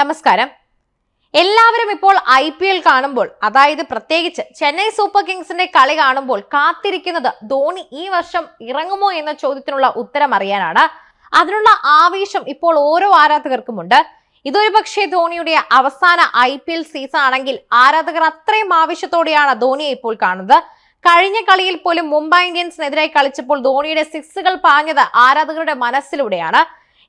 നമസ്കാരം. എല്ലാവരും ഇപ്പോൾ ഐ പി എൽ കാണുമ്പോൾ അതായത് പ്രത്യേകിച്ച് ചെന്നൈ സൂപ്പർ കിങ്സിന്റെ കളി കാണുമ്പോൾ കാത്തിരിക്കുന്നത് ധോണി ഈ വർഷം ഇറങ്ങുമോ എന്ന ചോദ്യത്തിനുള്ള ഉത്തരം അറിയാനാണ്. അതിനുള്ള ആവേശം ഇപ്പോൾ ഓരോ ആരാധകർക്കുമുണ്ട്. ഇതൊരു പക്ഷേ ധോണിയുടെ അവസാന ഐ പി എൽ സീസൺ ആണെങ്കിൽ ആരാധകർ അത്രയും ആവേശത്തോടെയാണ് ധോണിയെ ഇപ്പോൾ കാണുന്നത്. കഴിഞ്ഞ കളിയിൽ പോലും മുംബൈ ഇന്ത്യൻസിനെതിരായി കളിച്ചപ്പോൾ ധോണിയുടെ സിക്സുകൾ പാഞ്ഞത് ആരാധകരുടെ മനസ്സിലൂടെയാണ്.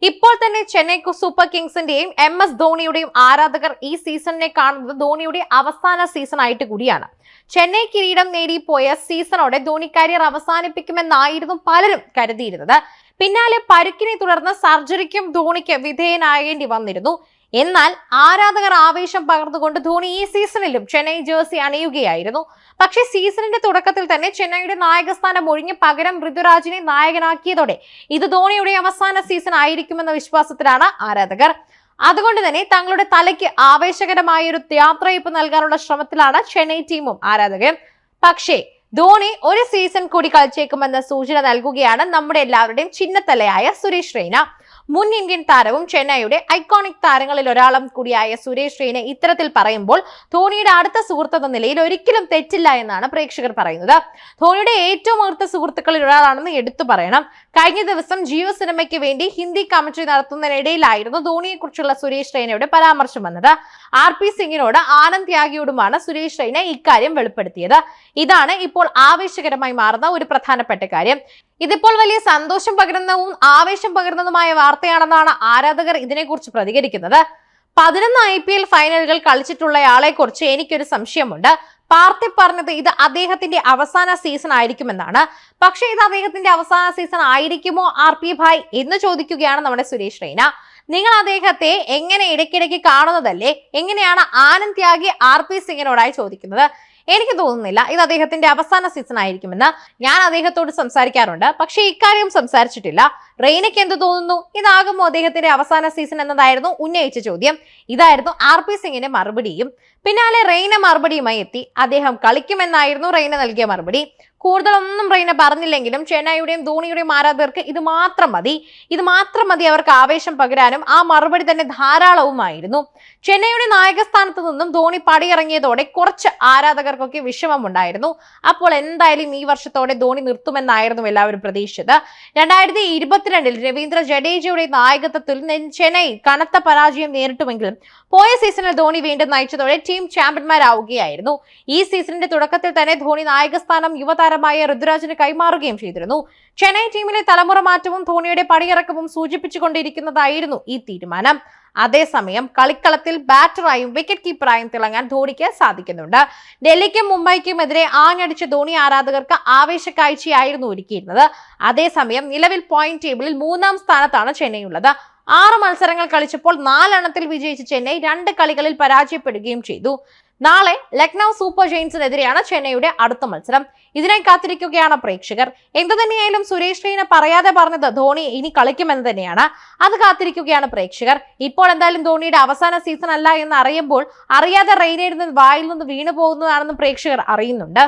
ഇപ്പോൾ തന്നെ ചെന്നൈ സൂപ്പർ കിങ്സിന്റെയും എം എസ് ധോണിയുടെയും ആരാധകർ ഈ സീസണിനെ കാണുന്നത് ധോണിയുടെ അവസാന സീസൺ ആയിട്ട് കൂടിയാണ്. ചെന്നൈ കിരീടം നേടിപ്പോയ സീസണോടെ ധോണി കരിയർ അവസാനിപ്പിക്കുമെന്നായിരുന്നു പലരും കരുതിയിരുന്നത്. പിന്നാലെ പരുക്കിനെ തുടർന്ന് സർജറിക്കും ധോണിക്ക് വിധേയനാകേണ്ടി വന്നിരുന്നു. എന്നാൽ ആരാധകർ ആവേശം പകർന്നുകൊണ്ട് ധോണി ഈ സീസണിലും ചെന്നൈ ജേഴ്സി അണിയുകയായിരുന്നു. പക്ഷേ സീസണിന്റെ തുടക്കത്തിൽ തന്നെ ചെന്നൈയുടെ നായകസ്ഥാനം ഒഴിഞ്ഞ് പകരം ഋതുരാജിനെ നായകനാക്കിയതോടെ ഇത് ധോണിയുടെ അവസാന സീസൺ ആയിരിക്കുമെന്ന വിശ്വാസത്തിലാണ് ആരാധകർ. അതുകൊണ്ട് തന്നെ തങ്ങളുടെ തലയ്ക്ക് ആവേശകരമായ ഒരു യാത്രയപ്പ് നൽകാനുള്ള ശ്രമത്തിലാണ് ചെന്നൈ ടീമും ആരാധകരും. പക്ഷേ ധോണി ഒരു സീസൺ കൂടി കളിച്ചേക്കുമെന്ന സൂചന നൽകുകയാണ് നമ്മുടെ എല്ലാവരുടെയും ചിഹ്നത്തലയായ സുരേഷ് റെയ്ന. മുൻ ഇന്ത്യൻ താരവും ചെന്നൈയുടെ ഐക്കോണിക് താരങ്ങളിൽ ഒരാളും കൂടിയായ സുരേഷ് റെയ്ന ഇത്തരത്തിൽ പറയുമ്പോൾ ധോണിയുടെ അടുത്ത സുഹൃത്തെന്ന നിലയിൽ ഒരിക്കലും തെറ്റില്ല എന്നാണ് പ്രേക്ഷകർ പറയുന്നത്. ധോണിയുടെ ഏറ്റവും അടുത്ത സുഹൃത്തുക്കളിൽ ഒരാളാണെന്ന് എടുത്തു പറയണം. കഴിഞ്ഞ ദിവസം ജിയോ സിനിമയ്ക്ക് വേണ്ടി ഹിന്ദി കമന്ററി നടത്തുന്നതിനിടയിലായിരുന്നു ധോണിയെക്കുറിച്ചുള്ള സുരേഷ് റെയ്നയുടെ പരാമർശം വന്നത്. ആർ പി സിംഗിനോട് ആനന്ദ് ത്യാഗിയോടുമാണ് സുരേഷ് റെയ്ന ഇക്കാര്യം വെളിപ്പെടുത്തിയത്. ഇതാണ് ഇപ്പോൾ ആവേശകരമായി മാറുന്ന ഒരു പ്രധാനപ്പെട്ട കാര്യം. ഇതിപ്പോൾ വലിയ സന്തോഷം പകരുന്നതും ആവേശം പകരുന്നതുമായ വാർത്തയാണെന്നാണ് ആരാധകർ ഇതിനെക്കുറിച്ച് പ്രതികരിക്കുന്നത്. പതിനൊന്ന് ഐ പി എൽ ഫൈനലുകൾ കളിച്ചിട്ടുള്ളയാളെ കുറിച്ച് എനിക്കൊരു സംശയമുണ്ട്. പാർത്തി പറഞ്ഞത് ഇത് അദ്ദേഹത്തിന്റെ അവസാന സീസൺ ആയിരിക്കുമെന്നാണ്. പക്ഷേ ഇത് അദ്ദേഹത്തിന്റെ അവസാന സീസൺ ആയിരിക്കുമോ ആർ പി ഭായ് എന്ന് ചോദിക്കുകയാണ് നമ്മുടെ സുരേഷ് റെയ്ന. നിങ്ങൾ അദ്ദേഹത്തെ എങ്ങനെ ഇടയ്ക്കിടയ്ക്ക് കാണുന്നതല്ലേ? എങ്ങനെയാണ് ആനന്ദ് ത്യാഗി ആർ പി സിംഗിനോടായി ചോദിക്കുന്നത്? എനിക്ക് തോന്നുന്നില്ല ഇത് അദ്ദേഹത്തിന്റെ അവസാന സീസൺ ആയിരിക്കുമെന്ന് ഞാൻ അദ്ദേഹത്തോട് സംസാരിക്കാറുണ്ട്. പക്ഷേ ഇക്കാര്യം സംസാരിച്ചിട്ടില്ല. റെയ്നയ്ക്ക് എന്ത് തോന്നുന്നു? ഇതാകുമോ അദ്ദേഹത്തിന്റെ അവസാന സീസൺ എന്നതായിരുന്നു ഉന്നയിച്ച ചോദ്യം. ഇതായിരുന്നു ആർ പി സിംഗിന്റെ മറുപടിയും. പിന്നാലെ റെയ്ന മറുപടിയുമായി എത്തി. അദ്ദേഹം കളിക്കുമെന്നായിരുന്നു റെയ്ന നൽകിയ മറുപടി. കൂടുതലൊന്നും റെയ്ന പറഞ്ഞില്ലെങ്കിലും ചെന്നൈയുടെയും ധോണിയുടെയും ആരാധകർക്ക് ഇത് മാത്രം മതി. ഇത് മാത്രം മതി അവർക്ക് ആവേശം പകരാനും ആ മറുപടി തന്നെ ധാരാളവുമായിരുന്നു. ചെന്നൈയുടെ നായകസ്ഥാനത്ത് നിന്നും ധോണി പടിയിറങ്ങിയതോടെ കുറച്ച് ആരാധകർക്കൊക്കെ വിഷമമുണ്ടായിരുന്നു. അപ്പോൾ എന്തായാലും ഈ വർഷത്തോടെ ധോണി നിർത്തുമെന്നായിരുന്നു എല്ലാവരും പ്രതീക്ഷിച്ചത്. രണ്ടായിരത്തി ഇരുപത്തിരണ്ടിൽ രവീന്ദ്ര ജഡേജയുടെ നായകത്വത്തിൽ ചെന്നൈ കനത്ത പരാജയം നേരിട്ടുമെങ്കിലും പോയ സീസണിൽ ധോണി വീണ്ടും നയിച്ചതോടെ ടീം ചാമ്പ്യന്മാരാവുകയായിരുന്നു. ഈ സീസണിന്റെ തുടക്കത്തിൽ തന്നെ ധോണി നായകസ്ഥാനം യുവതാരമായ ഋതുരാജിന് കൈമാറുകയും ചെയ്തിരുന്നു. ചെന്നൈ ടീമിലെ തലമുറ മാറ്റവും ധോണിയുടെ പണിയിറക്കവും സൂചിപ്പിച്ചുകൊണ്ടിരിക്കുന്നതായിരുന്നു ഈ തീരുമാനം. അതേസമയം കളിക്കളത്തിൽ ബാറ്ററായും വിക്കറ്റ് കീപ്പറായും തിളങ്ങാൻ ധോണിക്ക് സാധിക്കുന്നുണ്ട്. ഡൽഹിക്കും മുംബൈക്കും എതിരെ ആഞ്ഞടിച്ച ധോണി ആരാധകർക്ക് ആവേശക്കാഴ്ചയായിരുന്നു ഒരുക്കിയിരുന്നത്. അതേസമയം നിലവിൽ പോയിന്റ് ടേബിളിൽ മൂന്നാം സ്ഥാനത്താണ് ചെന്നൈ ഉള്ളത് ആറ് മത്സരങ്ങൾ കളിച്ചപ്പോൾ നാലെണ്ണത്തിൽ വിജയിച്ച ചെന്നൈ രണ്ട് കളികളിൽ പരാജയപ്പെടുകയും ചെയ്തു. നാളെ ലക്നൗ സൂപ്പർ ജെയിൻസിനെതിരെയാണ് ചെന്നൈയുടെ അടുത്ത മത്സരം. ഇതിനെ കാത്തിരിക്കുകയാണ് പ്രേക്ഷകർ. എന്തു തന്നെയായാലും സുരേഷ് റെയ്ന പറയാതെ പറഞ്ഞത് ധോണി ഇനി കളിക്കുമെന്ന് തന്നെയാണ്. അത് കാത്തിരിക്കുകയാണ് പ്രേക്ഷകർ. ഇപ്പോൾ എന്തായാലും ധോണിയുടെ അവസാന സീസൺ അല്ല എന്ന് അറിയുമ്പോൾ അറിയാതെ റെയ്നയിൽ നിന്ന് വായിൽ നിന്ന് വീണു പോകുന്നതാണെന്ന് പ്രേക്ഷകർ അറിയുന്നുണ്ട്.